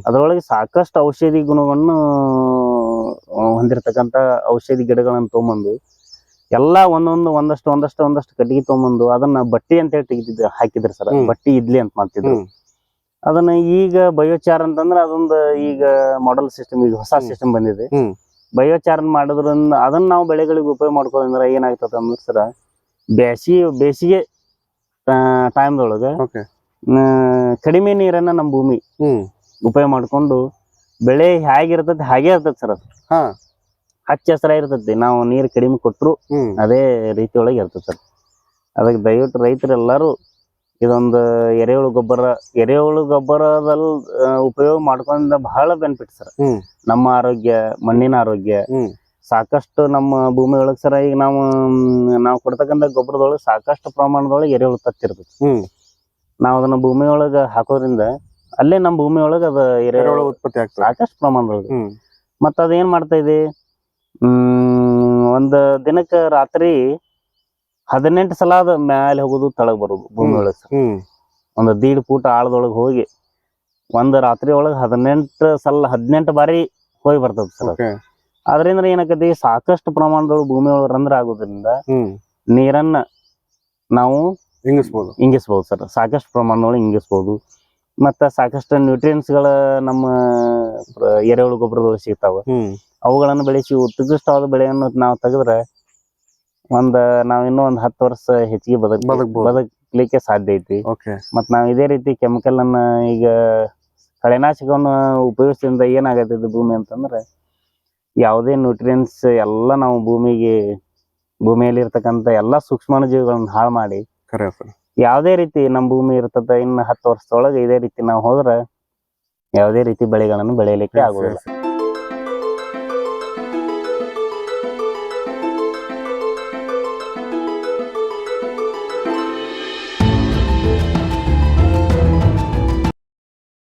ಅದರೊಳಗೆ ಸಾಕಷ್ಟು ಔಷಧಿ ಗುಣವನ್ನು ಹೊಂದಿರತಕ್ಕಂತ ಔಷಧಿ ಗಿಡಗಳನ್ನ ತೊಗೊಂಬಂದು ಎಲ್ಲಾ ಒಂದೊಂದು ಒಂದಷ್ಟು ಒಂದಷ್ಟು ಒಂದಷ್ಟು ಕಟ್ಟಿಗೆ ತೊಗೊಂಬಂದು ಅದನ್ನ ಬಟ್ಟಿ ಅಂತ ಹೇಳಿ ತೆಗಿತಿದ್ರು ಹಾಕಿದ್ರು ಸರ್ ಬಟ್ಟಿ ಇಡ್ಲಿ ಅಂತ ಮಾಡ್ತಿದ್ರು. ಅದನ್ನ ಈಗ ಬಯೋಚಾರ್ ಅಂತಂದ್ರೆ ಅದೊಂದು ಈಗ ಮಾಡಲ್ ಸಿಸ್ಟಮ್ ಈಗ ಹೊಸ ಸಿಸ್ಟಮ್ ಬಂದಿದೆ. ಬಯೋಚಾರ್ ಮಾಡೋದ್ರಿಂದ ಅದನ್ನ ನಾವು ಬೆಳೆಗಳಿಗೆ ಉಪಯೋಗ ಮಾಡ್ಕೊಳ್ಳೋದ್ರಿಂದ ಏನಾಗ್ತದೆ ಅಂದ್ರೆ ಸರ ಬೇಸಿಗೆ ಬೇಸಿಗೆ ಟೈಮ್ದೊಳಗ ಕಡಿಮೆ ನೀರನ್ನ ನಮ್ಮ ಭೂಮಿ ಉಪಯೋಗ ಮಾಡ್ಕೊಂಡು ಬೆಳೆ ಹೇಗಿರ್ತದೆ ಹಾಗೆ ಇರ್ತದೆ ಸರ್ ಅದು. ಹಾ. ಹಚ್ಚ ಹಸಿರ ಇರ್ತೈತಿ ನಾವು ನೀರು ಕಡಿಮೆ ಕೊಟ್ಟರು ಅದೇ ರೀತಿಯೊಳಗೆ ಇರ್ತದೆ ಸರ್. ಅದಕ್ಕೆ ದಯವಿಟ್ಟು ರೈತರೆಲ್ಲರೂ ಇದೊಂದು ಎರೆಹುಳು ಗೊಬ್ಬರ ಎರೆಹುಳು ಗೊಬ್ಬರದಲ್ ಉಪಯೋಗ ಮಾಡ್ಕೊಂಡ ಬಹಳ ಬೆನಿಫಿಟ್ ಸರ್. ನಮ್ಮ ಆರೋಗ್ಯ ಮಣ್ಣಿನ ಆರೋಗ್ಯ. ಸಾಕಷ್ಟು ನಮ್ಮ ಭೂಮಿ ಒಳಗೆ ಸರ ಈಗ ನಾವು ನಾವು ಕೊಡ್ತಕ್ಕಂಥ ಗೊಬ್ಬರದೊಳಗೆ ಸಾಕಷ್ಟು ಪ್ರಮಾಣದೊಳಗೆ ಎರೆಹುಳು ತತ್ತಿರ್ತದೆ ಹ್ಮ್. ನಾವು ಅದನ್ನ ಭೂಮಿ ಒಳಗೆ ಹಾಕೋದ್ರಿಂದ ಅಲ್ಲೇ ನಮ್ಮ ಭೂಮಿ ಒಳಗೆ ಅದು ಎರೆಹುಳು ಉತ್ಪತ್ತಿ ಆಗ್ತದೆ. ಸಾಕಷ್ಟು ಪ್ರಮಾಣದೊಳಗೆ. ಮತ್ತ ಅದೇನ್ ಮಾಡ್ತಾ ಇದೆ ಹ್ಮ್ ಒಂದ್ ದಿನಕ್ಕ ರಾತ್ರಿ ಹದಿನೆಂಟು ಸಲ ಅದು ಮ್ಯಾಲೆ ಹೋಗೋದು ತಳಗ್ ಬರೋದು ಭೂಮಿ ಒಳಗ ಒಳಗೆ ಸರ್ ಹ್ಮ್. ಒಂದ್ ದೀಡ್ ಫೂಟ್ ಆಳದೊಳಗೆ ಹೋಗಿ ಒಂದ್ ರಾತ್ರಿ ಒಳಗೆ ಹದಿನೆಂಟು ಸಲ ಹದಿನೆಂಟು ಬಾರಿ ಹೋಗಿ ಬರ್ತದ ಸರ್ ಓಕೆ ಅದರಿಂದ ಏನಾಕತಿ ಸಾಕಷ್ಟು ಪ್ರಮಾಣದೊಳಗೆ ಭೂಮಿ ಒಳಗೆ ರಂಧ್ರ ಆಗೋದ್ರಿಂದ ಹ್ಮ್. ನೀರನ್ನ ನಾವು ಹಿಂಗಿಸ್ಬೋದು ಇಂಗಿಸ್ಬೋದು ಸರ್. ಸಾಕಷ್ಟು ಪ್ರಮಾಣದೊಳಗೆ ಇಂಗಿಸ್ಬೋದು. ಮತ್ತು ಸಾಕಷ್ಟು ನ್ಯೂಟ್ರಿಯೆಂಟ್ಸ್ಗಳ ನಮ್ಮ ಪ್ರ- ಎರೆಹುಳು ಗೊಬ್ಬರದೊಳಗೆ ಸಿಗ್ತಾವೆ. ಹ್ಮ್. ಅವುಗಳನ್ನು ಬೆಳೆಸಿ ಉತ್ಕೃಷ್ಟವಾದ ಬೆಳೆಯನ್ನು ನಾವು ತೆಗೆದ್ರೆ ಒಂದ್ ನಾವ್ ಇನ್ನೂ ಒಂದ್ ಹತ್ತು ವರ್ಷ ಹೆಚ್ಚಿಗೆ ಬದಕ್ ಬದುಕ್ಬೋದು. ಬದುಕ್ಲಿಕ್ಕೆ ಸಾಧ್ಯ ಐತಿ ಓಕೆ ಮತ್ ನಾವ್ ಇದೇ ರೀತಿ ಕೆಮಿಕಲ್ ಅನ್ನ ಈಗ ಕಳೆನಾಶಕವನ್ನು ಉಪಯೋಗಿಸಿದ ಏನಾಗತ್ತೆ ಇದು ಭೂಮಿ ಅಂತಂದ್ರೆ ಯಾವುದೇ ನ್ಯೂಟ್ರಿಯೆಂಟ್ಸ್ ಎಲ್ಲ ನಾವು ಭೂಮಿಗೆ ಭೂಮಿಯಲ್ಲಿ ಇರತಕ್ಕಂತ ಎಲ್ಲಾ ಸೂಕ್ಷ್ಮಾಣುಜೀವಿಗಳನ್ನ ಹಾಳು ಮಾಡಿ ಸರ್ ಯಾವುದೇ ರೀತಿ ನಮ್ಮ ಭೂಮಿ ಇರ್ತದ ಇನ್ನು ಹತ್ತು ವರ್ಷದೊಳಗೆ ಇದೇ ರೀತಿ ನಾವು ಹೋದ್ರ ಯಾವುದೇ ರೀತಿ ಬೆಳೆಗಳನ್ನು ಬೆಳೆಯಲಿಕ್ಕೆ ಆಗುದಿಲ್ಲ.